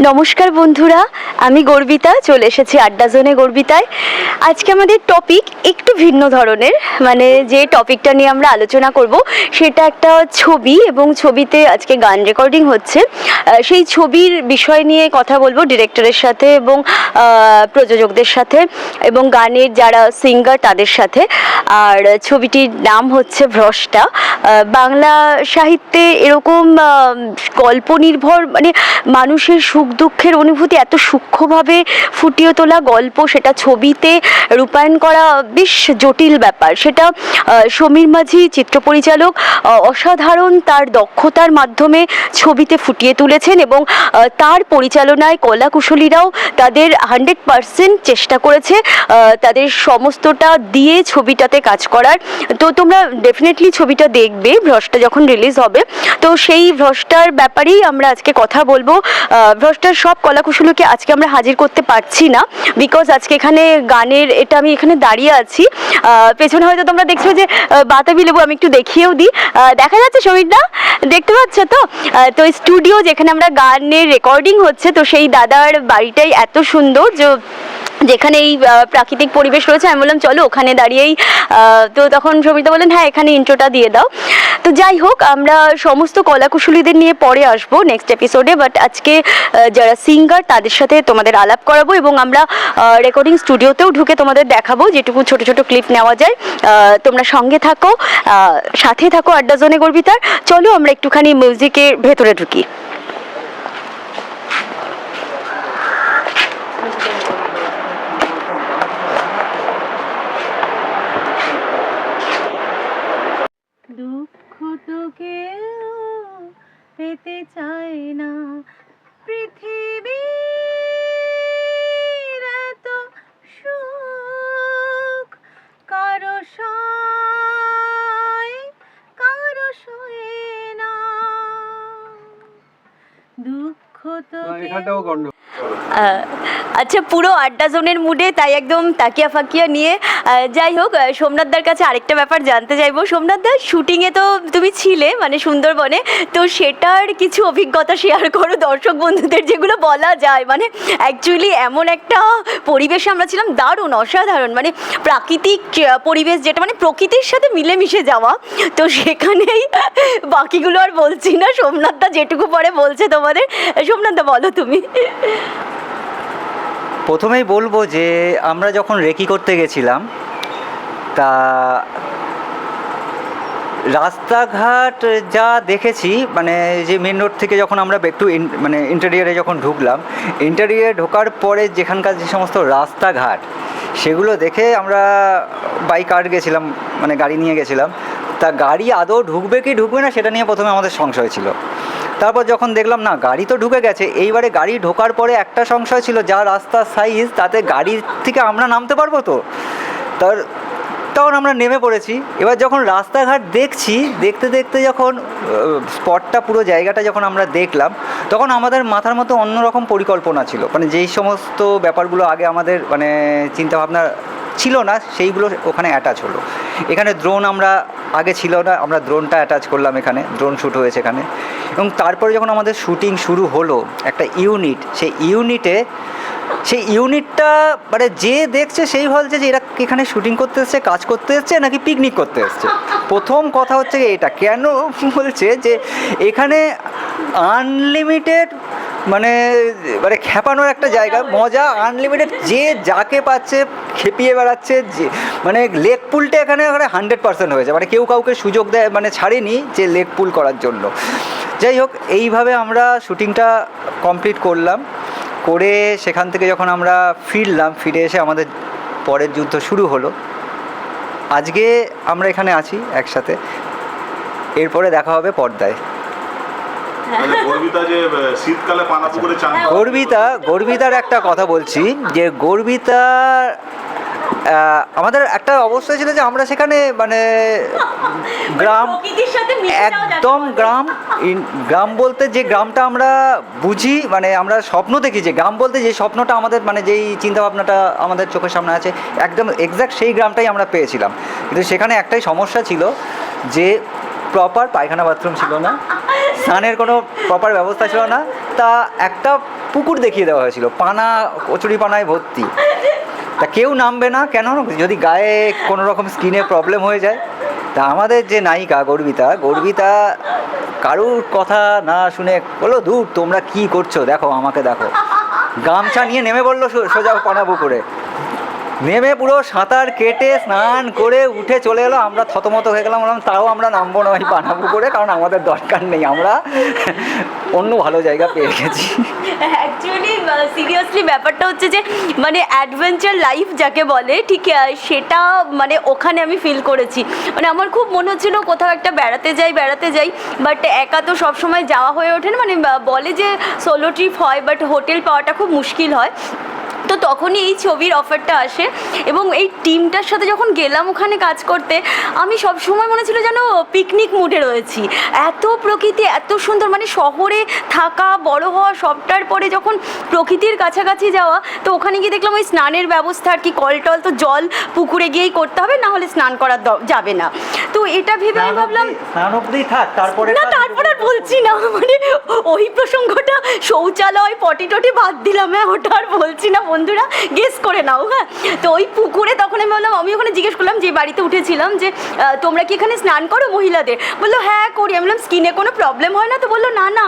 নমস্কার বন্ধুরা, আমি গর্বিতা, চলে এসেছি আড্ডা জোনে গর্বিতায়। আজকে আমাদের টপিক একটু ভিন্ন ধরনের। মানে যে টপিকটা নিয়ে আমরা আলোচনা করব, সেটা একটা ছবি এবং ছবিতে আজকে গান রেকর্ডিং হচ্ছে। সেই ছবির বিষয় নিয়ে কথা বলব ডিরেক্টরের সাথে এবং প্রযোজকদের সাথে এবং গানের যারা সিঙ্গার তাদের সাথে। আর ছবিটির নাম হচ্ছে ভ্রষ্টা। বাংলা সাহিত্যে এরকম গল্প নির্ভর মানে মানুষের সুখ দুঃখের অনুভূতি এত সূক্ষ্মভাবে ফুটিয়ে তোলা গল্প, সেটা ছবিতে রূপায়ণ করা বেশ জটিল ব্যাপার। সেটা সমীর মাঝি, চিত্র পরিচালক অসাধারণ তার দক্ষতার মাধ্যমে ছবিতে ফুটিয়ে তুলেছেন এবং তার পরিচালনায় কলাকুশলীরাও তাদের হান্ড্রেড পারসেন্ট চেষ্টা করেছে তাদের সমস্তটা দিয়ে ছবিটাতে কাজ করার। তো তোমরা ডেফিনেটলি ছবিটা দেখবে, ভ্রষ্টা যখন রিলিজ হবে। তো সেই ভ্রষ্টার ব্যাপারেই আমরা আজকে কথা বলব। ভ্রষ্টার সব কলাকুশলীকে আজকে আমরা হাজির করতে পারছি না বিকজ আজকে এখানে গানের, এটা আমি এখানে দাঁড়িয়ে আছি। পেছনে হয়তো তোমরা দেখছ যে বাতাবি লেবু আমি একটু দেখিয়েও দিই। দেখা যাচ্ছে সমীরদা দেখতে পাচ্ছ তো? তো স্টুডিও যেখানে আমরা গানের রেকর্ডিং হচ্ছে, তো সেই দাদার বাড়িটাই এত সুন্দর যে যেখানে এই প্রাকৃতিক পরিবেশ রয়েছে, আমি বললাম, চলো ওখানে দাঁড়িয়েই তো তখন সবিতা বললেন হ্যাঁ এখানে ইন্ট্রোটা দিয়ে দাও। তো যাই হোক, আমরা সমস্ত কলাকুশলীদের নিয়ে পরে আসব নেক্সট এপিসোডে বাট আজকে যারা সিঙ্গার তাদের সাথে তোমাদের আলাপ করাবো এবং আমরা রেকর্ডিং স্টুডিওতেও ঢুকে তোমাদের দেখাবো, যেটুকু ছোট ছোট ক্লিপ নেওয়া যায়। তোমরা সঙ্গে থাকো সাথে থাকো আড্ডা জোনে, গর্বিতার। চলো আমরা একটুখানি মিউজিকের ভেতরে ঢুকি দুঃখ তো কেউ পেতে চায় না। পৃথিবীর এত সুখ কারও সয় কারও সয়ে না। দুঃখ তো এখানটাও গন্ড আহ, আচ্ছা পুরো আড্ডা জোনের মুডে তাই একদম তাকিয়া ফাকিয়া নিয়ে যাই হোক সোমনাথদার কাছে আরেকটা ব্যাপার জানতে চাইব। সোমনাথদা শুটিংয়ে তো তুমি ছিলে মানে সুন্দরবনে, তো সেটার কিছু অভিজ্ঞতা শেয়ার করো দর্শক বন্ধুদের, যেগুলো বলা যায়। মানে অ্যাকচুয়ালি এমন একটা পরিবেশে আমরা ছিলাম, দারুণ, অসাধারণ। মানে প্রাকৃতিক পরিবেশ যেটা মানে প্রকৃতির সাথে মিলেমিশে যাওয়া। তো সেখানেই বাকিগুলো আর বলছি না। সোমনাথদা যেটুকু পরে বলছে তোমাদের। সোমনাথদা বলো তুমি। প্রথমেই বলব যে আমরা যখন রেকি করতে গেছিলাম, তা রাস্তাঘাট যা দেখেছি মানে যে মেন রোড থেকে যখন আমরা একটু মানে ইন্টেরিয়ারে যখন ঢুকলাম ইন্টেরিয়ারে ঢোকার পরে যেখানকার যে সমস্ত রাস্তাঘাট, সেগুলো দেখে আমরা বাইক কার গেছিলাম মানে গাড়ি নিয়ে গেছিলাম। তা গাড়ি আদৌ ঢুকবে কি ঢুকবে না, সেটা নিয়ে প্রথমে আমাদের সংশয় ছিল। তারপর যখন দেখলাম, না, গাড়ি তো ঢুকে গেছে, এইবারে গাড়ি ঢোকার পরে একটা সংশয় ছিল, যা রাস্তার সাইজ তাতে গাড়ি থেকে আমরা নামতে পারব তো? তার, তখন আমরা নেমে পড়েছি। এবার যখন রাস্তাঘাট দেখছি, দেখতে দেখতে যখন স্পটটা পুরো জায়গাটা যখন আমরা দেখলাম, তখন আমাদের মাথার মতো অন্যরকম পরিকল্পনা ছিল। মানে যেই সমস্ত ব্যাপারগুলো আগে আমাদের মানে চিন্তাভাবনা ছিল না, সেইগুলো ওখানে অ্যাটাচ হলো। এখানে ড্রোন আমরা, আগে ছিল না, আমরা ড্রোনটা অ্যাটাচ করলাম এখানে ড্রোন শ্যুট হয়েছে এখানে। এবং তারপরে যখন আমাদের শুটিং শুরু হলো, একটা ইউনিট, সেই ইউনিটে, সেই ইউনিটটা মানে যে দেখছে সেই ভাবছে যে এরা এখানে শুটিং করতে এসছে, কাজ করতে এসছে, নাকি পিকনিক করতে এসছে? প্রথম কথা হচ্ছে এটা। কেন বলছে যে এখানে আনলিমিটেড মানে মানে খেপানোর একটা জায়গা, মজা আনলিমিটেড যে যাকে পাচ্ছে খেপিয়ে বেড়াচ্ছে, যে মানে লেগ পুলটা এখানে হান্ড্রেড পার্সেন্ট হয়েছে। মানে কেউ কাউকে সুযোগ দেয় মানে ছাড়েনি যে লেগ পুল করার জন্য। যাই হোক এইভাবে আমরা শুটিংটা কমপ্লিট করলাম। করে সেখান থেকে যখন আমরা ফিরলাম ফিরে এসে আমাদের পরের যুদ্ধ শুরু হলো। আজকে আমরা এখানে আছি একসাথে। এরপরে দেখা হবে পর্দায়। মানে গর্বিতা গর্বিতার একটা কথা বলছি যে গর্বিতা আমাদের একটা অবস্থা ছিল যে আমরা সেখানে মানে গ্রাম একদম গ্রাম ইন- গ্রাম বলতে যে গ্রামটা আমরা বুঝি মানে আমরা স্বপ্ন দেখি যে গ্রাম বলতে যে স্বপ্নটা আমাদের মানে যেই চিন্তাভাবনাটা আমাদের চোখের সামনে আছে একদম এক্স্যাক্ট সেই গ্রামটাই আমরা পেয়েছিলাম। কিন্তু সেখানে একটাই সমস্যা ছিল যে প্রপার পায়খানা বাথরুম ছিল না স্নানের কোনো প্রপার ব্যবস্থা ছিল না তা একটা পুকুর দেখিয়ে দেওয়া হয়েছিল পানা কচুরি পানায় ভর্তি। তা কেউ নামবে না, কেন? যদি গায়ে কোনো রকম স্কিনে প্রবলেম হয়ে যায়। তা আমাদের যে নায়িকা গর্বিতা গর্বিতা কারুর কথা না শুনে বলো দূর তোমরা কি করছ? দেখো, আমাকে দেখো। গামছা নিয়ে নেমে বলল সোজা পানাবু পুকুরে নেমে পুরো সাঁতার কেটে স্নান করে উঠে চলে এলো। আমরা থতমত হয়ে গেলাম, বললাম, তাও আমরা নামবো না, ওই পানা পুকুরে কারণ আমাদের দরকার নেই। আমরা অন্য ভালো জায়গা পেয়ে গেছি। অ্যাকচুয়ালি সিরিয়াসলি ব্যাপারটা হচ্ছে যে মানে অ্যাডভেঞ্চার লাইফ যাকে বলে, ঠিক সেটা মানে ওখানে আমি ফিল করেছি। মানে আমার খুব মনে হচ্ছিল কোথাও একটা বেড়াতে যাই বেড়াতে যাই বাট একা তো সব সময় যাওয়া হয়ে ওঠে না। মানে বলে যে সোলো ট্রিপ হয় বাট হোটেল পাওয়াটা খুব মুশকিল হয়। তো তখনই এই ছবির অফারটা আসে এবং এই টিমটার সাথে যখন গেলাম ওখানে কাজ করতে আমি সব সময় মনে ছিল যেন পিকনিক মুডে রয়েছি। এত প্রকৃতি এত সুন্দর মানে শহরে থাকা বড় হওয়া সবটার পরে যখন প্রকৃতির কাছাকাছি যাওয়া তো ওখানে গিয়ে দেখলাম ওই স্নানের ব্যবস্থা আর কি কল টল তো জল পুকুরে গিয়েই করতে হবে না হলে স্নান করা যাবে না। তো এটা ভেবে আমি ভাবলাম স্নান থাক তারপরে না তারপর আর বলছি না মানে ওই প্রসঙ্গটা শৌচালয় পটি টটি বাদ দিলাম হ্যাঁ ওটা আর বলছি না বন্ধুরা গেস করে নাও হ্যাঁ। তো ওই পুকুরে তখন আমি বললাম, আমি ওখানে জিজ্ঞেস করলাম, যে বাড়িতে উঠেছিলাম, যে তোমরা কি এখানে স্নান করো মহিলাদের? বলল হ্যাঁ করি। আমি বললাম স্কিনে কোনো প্রবলেম হয় না তো? বলল, না না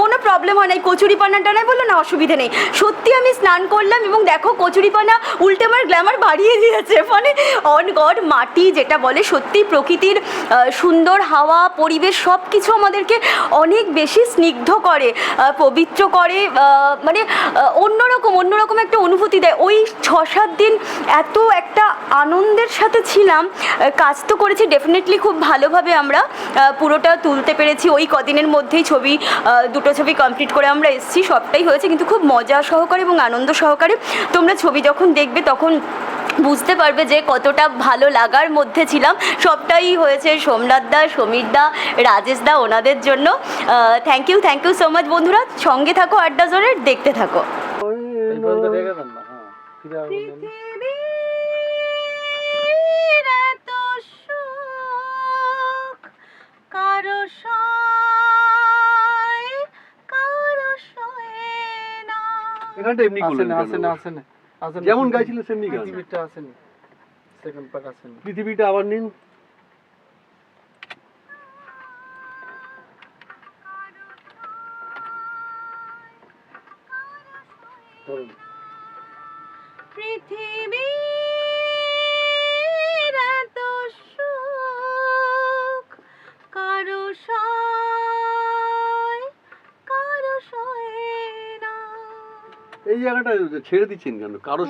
কোনো প্রবলেম হয় না এই কচুরি পানাটা নাই? বলল, না, অসুবিধে নেই। সত্যি আমি স্নান করলাম এবং দেখো কচুরি পানা উল্টে আমার গ্ল্যামার বাড়িয়ে দিয়েছে। মানে অন গড মাটি যেটা বলে সত্যি প্রকৃতির সুন্দর হাওয়া, পরিবেশ সব কিছু আমাদেরকে অনেক বেশি স্নিগ্ধ করে পবিত্র করে মানে অন্যরকম অন্যরকম একটা অনুভূতি দেয়। ওই ছ সাত দিন এত একটা আনন্দের সাথে ছিলাম। কাজ তো করেছি ডেফিনেটলি খুব ভালোভাবে আমরা পুরোটা তুলতে পেরেছি। ওই কদিনের মধ্যেই ছবি দুটো ছবি কমপ্লিট করে আমরা এসেছি, সবটাই হয়েছে। কিন্তু খুব মজা সহকারে এবং আনন্দ সহকারে তোমরা ছবি যখন দেখবে, তখন বুঝতে পারবে যে কতটা ভালো লাগার মধ্যে ছিলাম। সবটাই হয়েছে সোমনাথ দা সমীর দা রাজেশ দা ওনাদের জন্য। Thank you thank you so much বন্ধুরা। সঙ্গে থাকো আড্ডা জোনের দেখতে থাকো। কারও কারও এমনি আসেন? আসেন আসেন। যেমন গাইছিল সেমনি গান পৃথিবীটা আসেনি সেকেন্ড পার্ট আসেনি। পৃথিবীটা আবার নিন। এই জায়গাটা ছেড়ে দিচ্ছেন কেন? কারও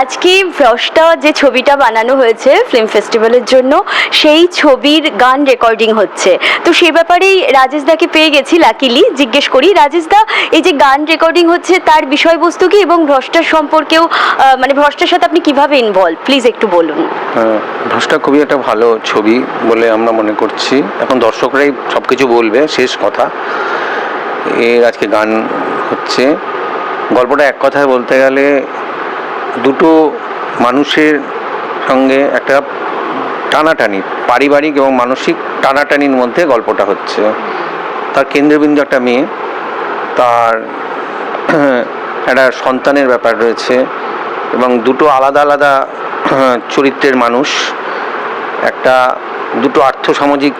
আজকে ফ্রস্টা যে ছবিটা বানানো হয়েছে ফিল্ম ফেস্টিভ্যালের জন্য সেই ছবির গান রেকর্ডিং হচ্ছে। তো সে ব্যাপারেই রাজেশ দাকে পেয়ে গেছি লাকিলি জিজ্ঞেস করি রাজেশ দা এই যে গান রেকর্ডিং হচ্ছে তার বিষয়বস্তু কি এবং ভ্রষ্টার সম্পর্কেও মানে ভ্রষ্টার সাথে আপনি কীভাবে ইনভলভ প্লিজ একটু বলুন। ঢোসটা খুবই একটা ভালো ছবি বলে আমরা মনে করছি। এখন দর্শকরাই সব কিছু বলবে শেষ কথা। এর আজকে গান হচ্ছে। গল্পটা এক কথায় বলতে গেলে দুটো মানুষের সঙ্গে একটা টানাটানি, পারিবারিক এবং মানসিক টানাটানির মধ্যে গল্পটা হচ্ছে। তার কেন্দ্রবিন্দু একটা মেয়ে, তার একটা সন্তানের ব্যাপার রয়েছে এবং দুটো আলাদা আলাদা চরিত্রের মানুষ, একটা দুটো আর্থসামাজিক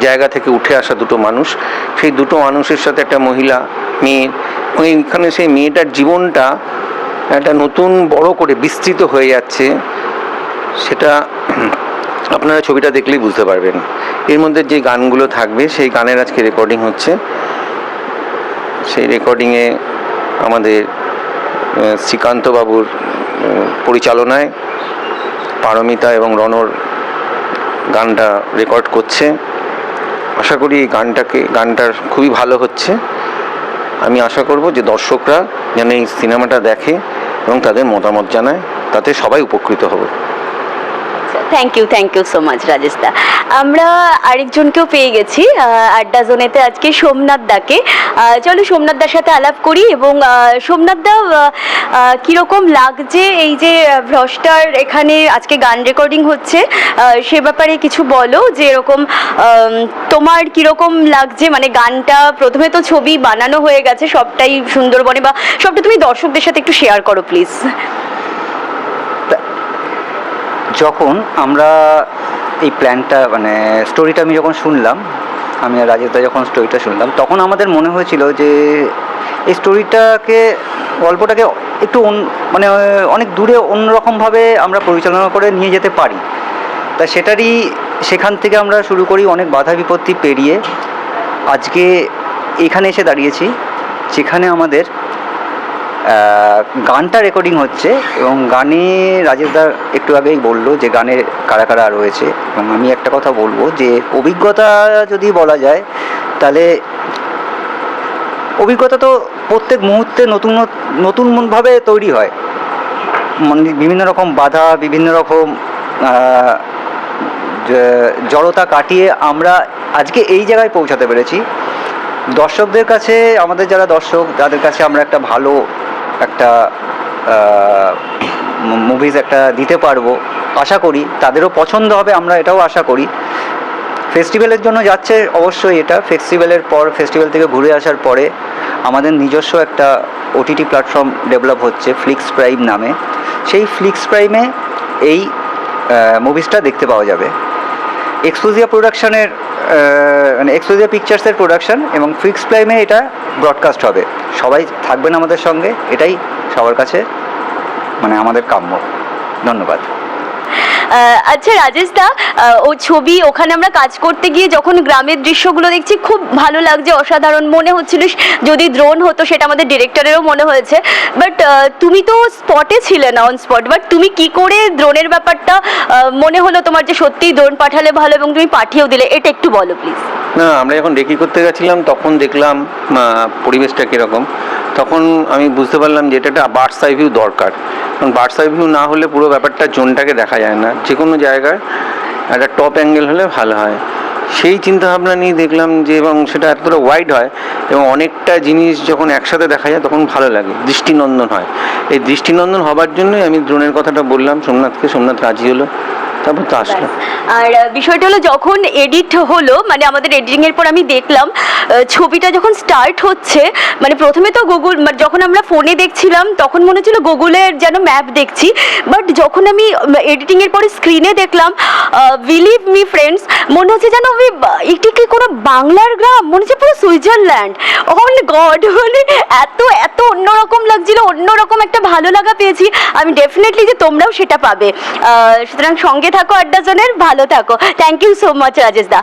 জায়গা থেকে উঠে আসা দুটো মানুষ, সেই দুটো মানুষের সাথে একটা মহিলা মেয়ে এবং এইখানে সেই মেয়েটার জীবনটা একটা নতুন বড় করে বিস্তৃত হয়ে যাচ্ছে, সেটা আপনারা ছবিটা দেখলেই বুঝতে পারবেন। এর মধ্যে যে গানগুলো থাকবে, সেই গানের আজকে রেকর্ডিং হচ্ছে। সেই রেকর্ডিংয়ে আমাদের শ্রীকান্তবাবুর পরিচালনায় পারমিতা এবং রনর গানটা রেকর্ড করছে। আশা করি এই গানটাকে, গানটার খুবই ভালো হচ্ছে। আমি আশা করব যে দর্শকরা যেন এই সিনেমাটা দেখে এবং তাদের মতামত জানায়, তাতে সবাই উপকৃত হবে। আচ্ছা thank you thank you so much Rajesh da আমরা আরেকজনকেও পেয়ে গেছি আড্ডা জোনেতে আজকে সোমনাথ দাকে। চলো সোমনাথ দার সাথে আলাপ করি এবং সোমনাথ দা আহ, লাগছে এই যে ভ্রষ্টার এখানে আজকে গান রেকর্ডিং হচ্ছে? সে ব্যাপারে কিছু বলো যে এরকম তোমার কীরকম লাগছে? মানে গানটা প্রথমে তো ছবি বানানো হয়ে গেছে সবটাই সুন্দরবনে বা সবটা তুমি দর্শকদের সাথে একটু শেয়ার করো প্লিজ যখন আমরা এই প্ল্যানটা মানে স্টোরিটা আমি যখন শুনলাম, আমি আর রাজেশদা যখন স্টোরিটা শুনলাম, তখন আমাদের মনে হয়েছিল যে এই স্টোরিটাকে গল্পটাকে একটু মানে অনেক দূরে অন্যরকমভাবে আমরা পরিচালনা করে নিয়ে যেতে পারি। তা সেটারই সেখান থেকে আমরা শুরু করি অনেক বাধা বিপত্তি পেরিয়ে। আজকে এখানে এসে দাঁড়িয়েছি, যেখানে আমাদের গানটা রেকর্ডিং হচ্ছে এবং গানে রাজেশদার একটু আগেই বলল যে গানে কারা কারা রয়েছে এবং আমি একটা কথা বলব যে অভিজ্ঞতা যদি বলা যায়, তাহলে অভিজ্ঞতা তো প্রত্যেক মুহূর্তে নতুন নতুনভাবে তৈরি হয়। মানে বিভিন্ন রকম বাধা, বিভিন্ন রকম জড়তা কাটিয়ে আমরা আজকে এই জায়গায় পৌঁছাতে পেরেছি। দর্শকদের কাছে, আমাদের যারা দর্শক, তাদের কাছে আমরা একটা ভালো একটা মুভিজ একটা দিতে পারব, আশা করি। তাদেরও পছন্দ হবে, আমরা এটাও আশা করি। ফেস্টিভ্যালের জন্য যাচ্ছে অবশ্যই এটা। ফেস্টিভ্যালের পর ফেস্টিভ্যাল থেকে ঘুরে আসার পরে আমাদের নিজস্ব একটা ওটিটি প্ল্যাটফর্ম ডেভেলপ হচ্ছে ফ্লিক্স প্রাইম নামে। সেই ফ্লিক্স প্রাইমে এই মুভিসটা দেখতে পাওয়া যাবে। এক্সক্লুজিয়া প্রোডাকশানের মানে এক্সক্লুজিয়া পিকচার্সের প্রোডাকশান এবং ফিক্স প্রাইমে এটা ব্রডকাস্ট হবে। সবাই থাকবেন আমাদের সঙ্গে এটাই সবার কাছে মানে আমাদের কাম্য। ধন্যবাদ। আচ্ছা রাজেশ দা ও ছবি ওখানে আমরা কাজ করতে গিয়ে যখন গ্রামের দৃশ্যগুলো দেখছি, খুব ভালো লাগছে, অসাধারণ মনে হচ্ছিল। যদি ড্রোন হতো, সেটা আমাদের ডিরেক্টরেরও মনে হয়েছে। বাট তুমি তো স্পটে ছিলে না অন স্পট বাট তুমি কি করে ড্রোনের ব্যাপারটা মনে হলো তোমার যে সত্যিই ড্রোন পাঠালে ভালো এবং তুমি পাঠিয়েও দিলে? এটা একটু বলো প্লিজ না, আমরা যখন রেকি করতে গেছিলাম, তখন দেখলাম পরিবেশটা কীরকম। তখন আমি বুঝতে পারলাম যে এটা একটা বার্ডস আই ভিউ দরকার। কারণ বার্ডস আই ভিউ না হলে পুরো ব্যাপারটা জোনটাকে দেখা যায় না। যে কোনো জায়গায় একটা টপ অ্যাঙ্গেল হলে ভালো হয়। সেই চিন্তাভাবনা নিয়ে দেখলাম যে এবং সেটা এতটা ওয়াইড হয় এবং অনেকটা জিনিস যখন একসাথে দেখা যায় তখন ভালো লাগে, দৃষ্টিনন্দন হয়। এই দৃষ্টিনন্দন হবার জন্যই আমি দ্রোণের কথাটা বললাম, সোমনাথকে, সোমনাথ রাজি হলো। তারপর তো আসলো। আর বিষয়টা হলো যখন এডিট হলো মানে আমাদের এডিটিং এর পর আমি দেখলাম ছবিটা যখন স্টার্ট হচ্ছে মানে প্রথমে তো গুগল যখন আমরা ফোনে দেখছিলাম, তখন মনে হচ্ছিল গুগলের যেন ম্যাপ দেখছি বাট যখন আমি এডিটিং এর পরে স্ক্রিনে দেখলাম বিলিভ মি ফ্রেন্ডস মনে হচ্ছে যেন আমি এটি কি কোনো বাংলার গ্রাম, মনে হচ্ছে পুরো সুইজারল্যান্ড। অন গড মানে এত এত অন্যরকম লাগছিল, অন্যরকম একটা ভালো লাগা পেয়েছি। আমি ডেফিনেটলি যে তোমরাও সেটা পাবে। সুতরাং সঙ্গে থাকো, আড্ডা জনের, ভালো থাকো। Thank you so much Rajesh da.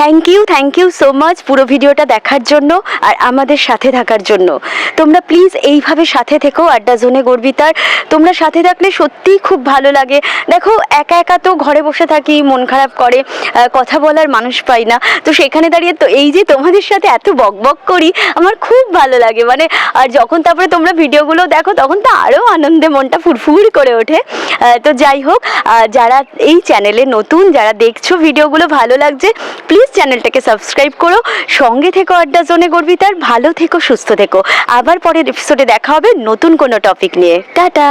Thank you thank you so much পুরো ভিডিওটা দেখার জন্য আর আমাদের সাথে থাকার জন্য। তোমরা প্লিজ এইভাবে সাথে থেকো, আড্ডা জোনে গর্বিতার। তোমরা সাথে থাকলে সত্যিই খুব ভালো লাগে। দেখো, একা একা তো ঘরে বসে থাকি, মন খারাপ করে কথা বলার মানুষ পাই না। তো সেখানে দাঁড়িয়ে তো এই যে তোমাদের সাথে এত বক বক করি, আমার খুব ভালো লাগে। মানে আর যখন তারপরে তোমরা ভিডিওগুলো দেখো, তখন তো আরও আনন্দে মনটা ফুরফুর করে ওঠে। তো যাই হোক যারা এই চ্যানেলে নতুন যারা দেখছ ভিডিওগুলো ভালো লাগছে প্লিজ চ্যানেলটাকে সাবস্ক্রাইব করো। সঙ্গে থেকো আড্ডা জোনে গর্বিতার, ভালো থেকো, সুস্থ থেকো। আবার পরের এপিসোডে দেখা হবে নতুন কোনো টপিক নিয়ে। টাটা!